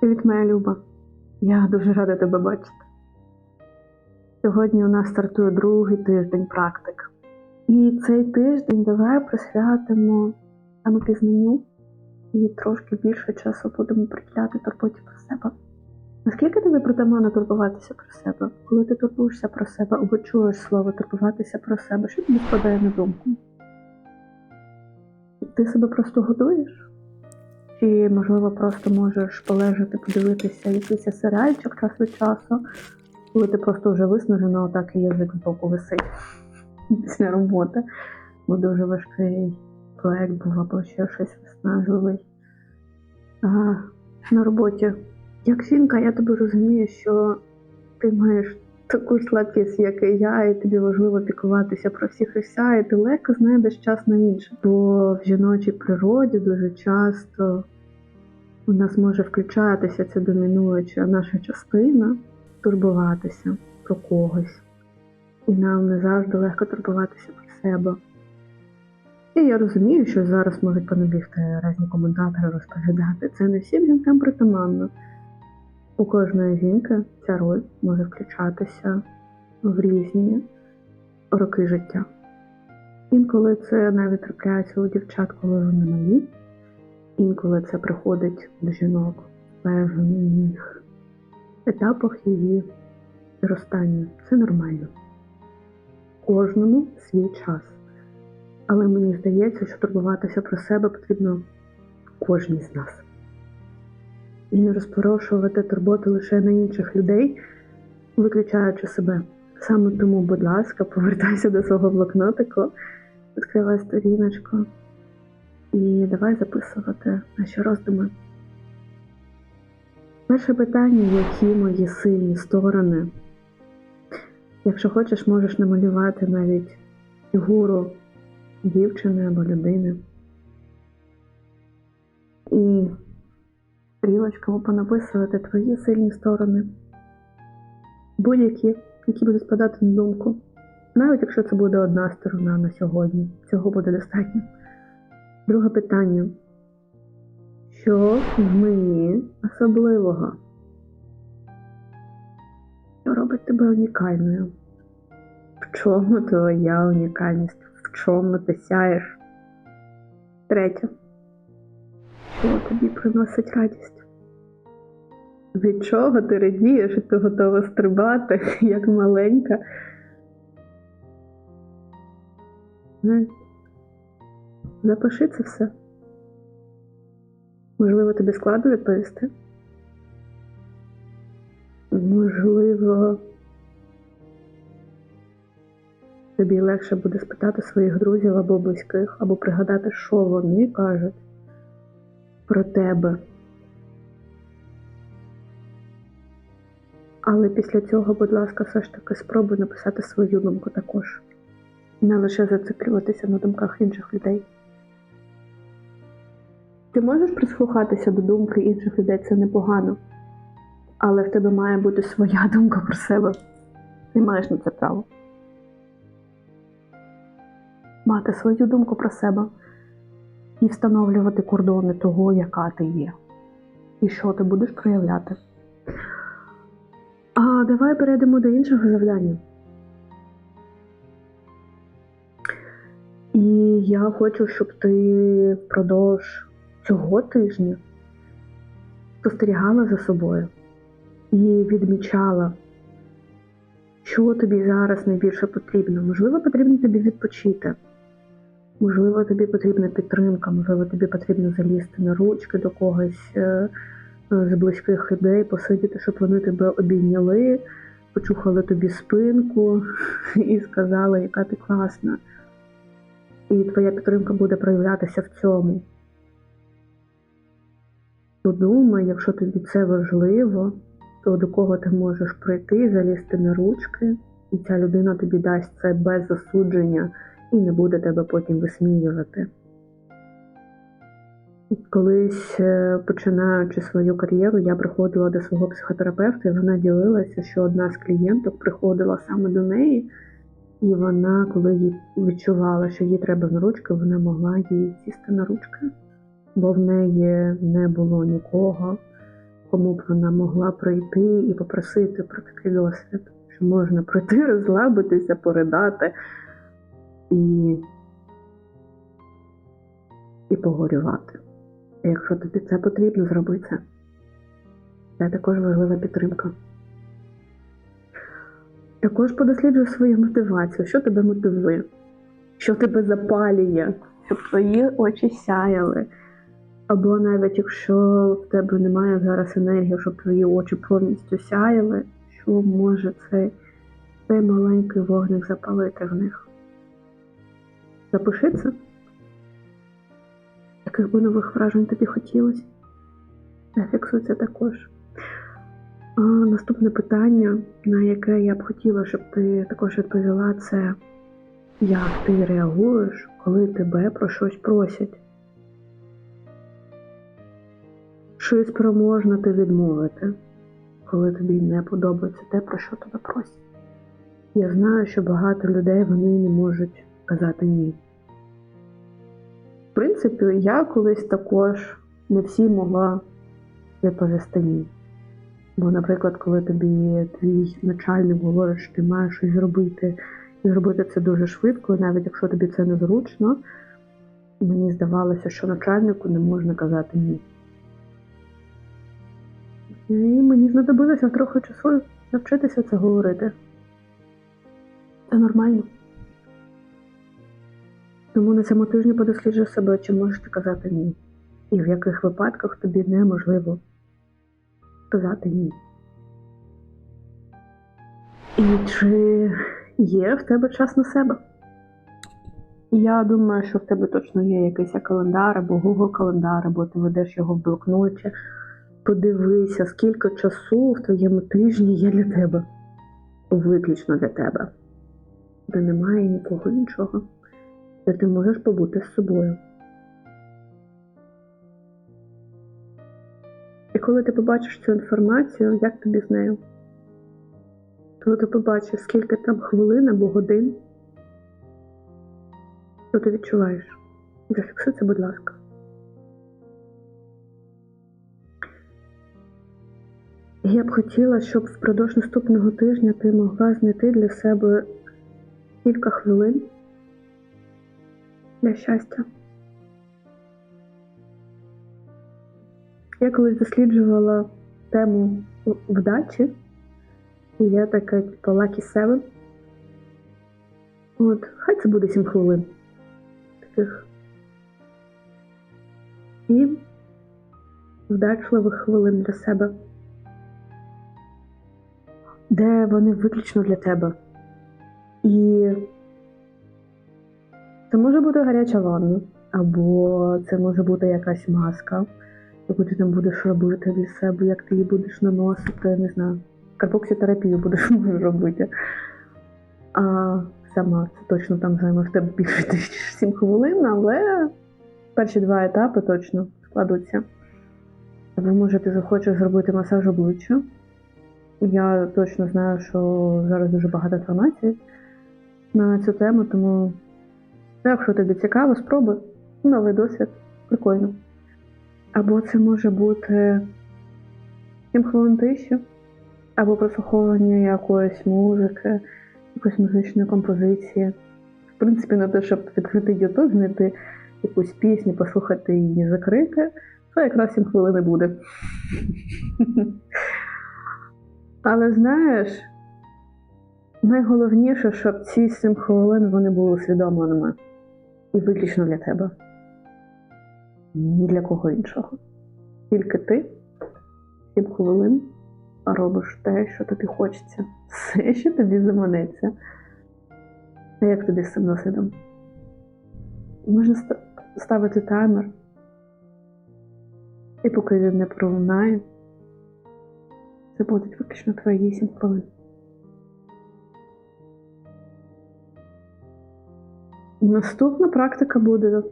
Привіт, моя Люба. Я дуже рада тебе бачити. Сьогодні у нас стартує другий тиждень практик. І цей тиждень давай присвятимо самопізнанню і трошки більше часу будемо приділяти турботі про себе. Наскільки тобі притаманно турбуватися про себе? Коли ти турбуєшся про себе або чуєш слово турбуватися про себе, що тобі спадає на думку? Ти себе просто годуєш? Чи, можливо, просто можеш полежати, подивитися якийсь серіальчик час від часу, коли ти просто вже виснажена, отак і язик з боку висить після роботи, бо дуже важкий проект був або ще щось виснажливий. А, на роботі. Як жінка, я тобі розумію, що ти маєш таку слабкість, як і я, і тобі важливо піклуватися про всіх і вся, і ти легко знайдеш час на інше. Бо в жіночій природі дуже часто у нас може включатися ця домінуюча наша частина, турбуватися про когось. І нам не завжди легко турбуватися про себе. І я розумію, що зараз можуть понабігти різні коментатори розповідати. Це не всім жінкам притаманно. У кожної жінки ця роль може включатися в різні роки життя. Інколи це навіть трапляється у дівчат, коли вони малі, інколи це приходить до жінок в певних етапах її зростання. Це нормально. Кожному свій час. Але мені здається, що турбуватися про себе потрібно кожній з нас і не розпорошувати турботи лише на інших людей, виключаючи себе. Саме тому, будь ласка, повертайся до свого блокнотику, відкривай сторіночку і давай записувати наші роздуми. Перше питання, які мої сильні сторони. Якщо хочеш, можеш намалювати навіть фігуру дівчини або людини. І стрілочками понаписувати твої сильні сторони, будь-які, які будуть спадати на думку. Навіть якщо це буде одна сторона на сьогодні, цього буде достатньо. Друге питання. Що в мені особливого? Що робить тебе унікальною? В чому твоя унікальність? В чому ти сяєш? Третє. Що тобі приносить радість? Від чого ти радієш, і ти готова стрибати, як маленька? Запиши це все. Можливо, тобі складно відповісти? Можливо, тобі легше буде спитати своїх друзів або близьких, або пригадати, що вони кажуть про тебе. Але після цього, будь ласка, все ж таки спробуй написати свою думку також. Не лише зациклюватися на думках інших людей. Ти можеш прислухатися до думки інших людей, це непогано. Але в тебе має бути своя думка про себе. Ти маєш на це право. Мати свою думку про себе і встановлювати кордони того, яка ти є, і що ти будеш проявляти. А давай перейдемо до іншого завдання. І я хочу, щоб ти впродовж цього тижня спостерігала за собою і відмічала, що тобі зараз найбільше потрібно. Можливо, потрібно тобі відпочити. Можливо, тобі потрібна підтримка, можливо, тобі потрібно залізти на ручки до когось е, з близьких людей, посидіти, щоб вони тебе обійняли, почухали тобі спинку і сказали, яка ти класна. І твоя підтримка буде проявлятися в цьому. Подумай, якщо тобі це важливо, то до кого ти можеш прийти, залізти на ручки, і ця людина тобі дасть це без засудження і не буде тебе потім висміювати. Колись, е, починаючи свою кар'єру, я приходила до свого психотерапевта, і вона ділилася, що одна з клієнток приходила саме до неї, і вона, коли відчувала, що їй треба на ручки, вона могла їй сісти на ручки, бо в неї не було нікого, кому б вона могла прийти і попросити про такий досвід, що можна прийти, розслабитися, поридати і, і погорювати. І якщо тобі це потрібно, зроби це. Це також важлива підтримка. Також подосліджуй свою мотивацію, що тебе мотивує, що тебе запалює, щоб твої очі сяяли. Або навіть якщо в тебе немає зараз енергії, щоб твої очі повністю сяяли, що може цей, цей маленький вогник запалити в них. Запиши це. Яких би нових вражень тобі хотілося? Зафіксуй це також. А, наступне питання, на яке я б хотіла, щоб ти також відповіла, це як ти реагуєш, коли тебе про щось просять? Чи спроможна ти відмовити, коли тобі не подобається те, про що тебе просять? Я знаю, що багато людей вони не можуть казати ні. В принципі, я колись також не всі могла відповісти ні. Бо, наприклад, коли тобі твій начальник говорить, що ти маєш щось зробити, і зробити це дуже швидко, навіть якщо тобі це незручно, мені здавалося, що начальнику не можна казати ні. І мені знадобилося трохи часу навчитися це говорити. Це нормально. Тому на цьому тижні подосліджуй себе, чи можеш ти казати ні. І в яких випадках тобі неможливо сказати ні. І чи є в тебе час на себе? Я думаю, що в тебе точно є якийсь календар або Google календар, або ти ведеш його в блокноті. Подивися, скільки часу в твоєму тижні є для тебе. Виключно для тебе. Де немає нікого іншого, де ти можеш побути з собою. І коли ти побачиш цю інформацію, як тобі з нею? Коли ти побачиш, скільки там хвилин або годин, що ти відчуваєш? Зафіксуй це, будь ласка. Я б хотіла, щоб впродовж наступного тижня ти могла знайти для себе кілька хвилин для щастя. Я колись досліджувала тему вдачі, і є таке, типу, Lucky Seven. От, хай це буде 7 хвилин. Таких. І вдачливих хвилин для себе. Де вони виключно для тебе. І це може бути гаряча ванна, або це може бути якась маска яку ти там будеш робити для себе, як ти її будеш наносити, не знаю, карбоксітерапію будеш робити. А сама це точно там займе в тебе більше ніж 7 хвилин, але перші два етапи точно складуться. Або може ти захочеш зробити масаж обличчя. Я точно знаю, що зараз дуже багато інформації на цю тему, тому якщо тобі цікаво, спробуй. Новий досвід. Прикольно. Або це може бути 7 хвилин тиші, або прослуховування якоїсь музики, якоїсь музичної композиції. В принципі, на те, щоб відкрити YouTube, знайти якусь пісню, послухати її закрити, то якраз 7 хвилин буде. Але знаєш, найголовніше, щоб ці 7 хвилин вони були усвідомленими і виключно для тебе ні для кого іншого. Тільки ти сім хвилин робиш те, що тобі хочеться, все, що тобі заманеться. А як тобі з цим досвідом? Можна ставити таймер, і поки він не пролунає, це будуть виключно твої 7 хвилин. Наступна практика буде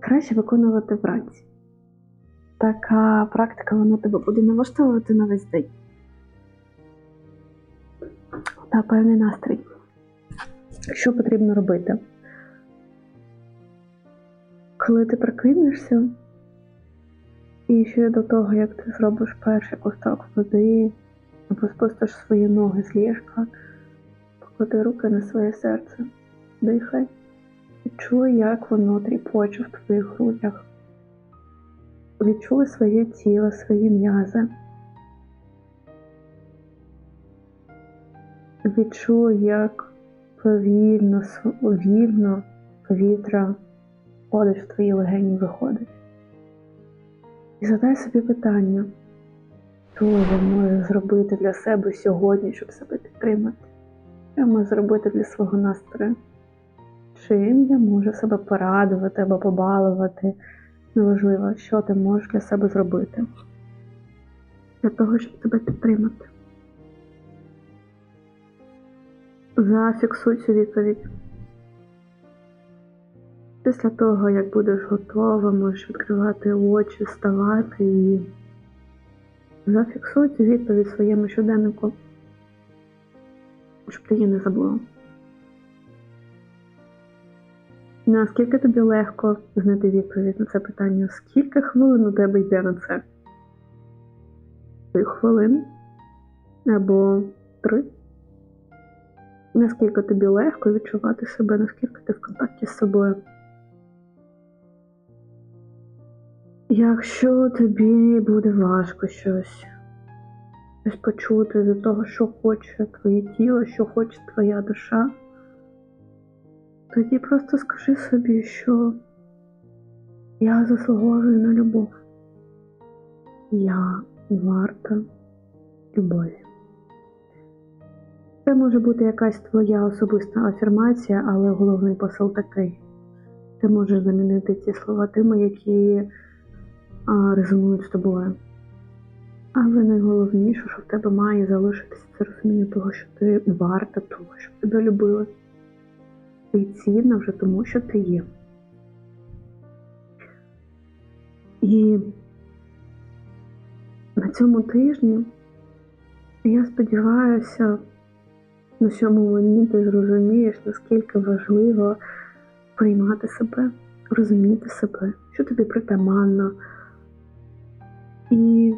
краще виконувати вранці. Така практика вона тебе буде налаштовувати на весь день. Та певний настрій. Що потрібно робити? Коли ти прокинешся, І ще до того, як ти зробиш перший ковток води, або спустиш свої ноги з ліжка, поклади руки на своє серце, дихай, відчуй, як воно тріпоче в твоїх грудях. Відчуй своє тіло, свої м'язи. Відчуй, як повільно, вільно повітря входить в твої легені виходить. І задай собі питання, що я можу зробити для себе сьогодні, щоб себе підтримати? Що я можу зробити для свого настрою? Чим я можу себе порадувати або побалувати? Неважливо, що ти можеш для себе зробити. Для того, щоб тебе підтримати. Зафіксуй цю відповідь. Після того, як будеш готова, можеш відкривати очі, вставати і зафіксуй цю відповідь своєму щоденнику, щоб ти її не забула. Наскільки тобі легко знайти відповідь на це питання? Скільки хвилин у тебе йде на це? Три хвилин або три? Наскільки тобі легко відчувати себе, наскільки ти в контакті з собою? Якщо тобі буде важко щось, щось почути до того, що хоче твоє тіло, що хоче твоя душа, тоді просто скажи собі, що я заслуговую на любов. Я варта любові. Це може бути якась твоя особиста афірмація, але головний посил такий. Ти можеш замінити ці слова тими, які а, резонують з тобою. Але найголовніше, що в тебе має залишитися це розуміння того, що ти варта того, щоб тебе любили. Ти цінна вже тому, що ти є. І на цьому тижні я сподіваюся, на цьому мені ти зрозумієш, наскільки важливо приймати себе, розуміти себе, що тобі притаманно. І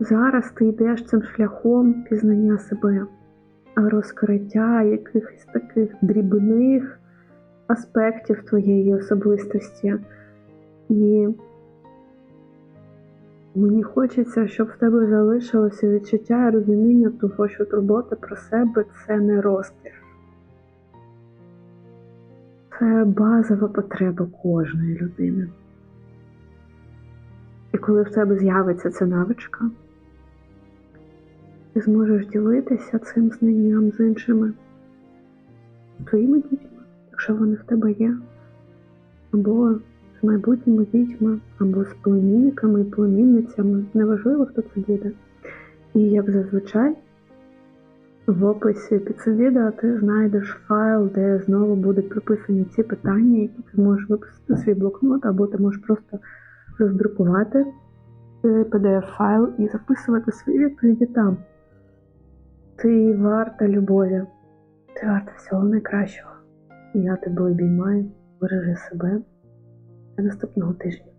зараз ти йдеш цим шляхом пізнання себе, розкриття якихось таких дрібних аспектів твоєї особистості. І мені хочеться, щоб в тебе залишилося відчуття і розуміння того, що турбота про себе це не розкіш. Це базова потреба кожної людини. І коли в тебе з'явиться ця навичка, ти зможеш ділитися цим знанням з іншими твоїми дітьми, якщо вони в тебе є, або з майбутніми дітьми, або з племінниками і племінницями. Неважливо, хто це буде. І як зазвичай, в описі під цим відео ти знайдеш файл, де знову будуть прописані ці питання, які ти зможеш виписати свій блокнот, або ти можеш просто роздрукувати PDF-файл і записувати свої відповіді там. Ти варта любові, ти варта всього найкращого. Я тебе обіймаю, бережи себе до наступного тижня.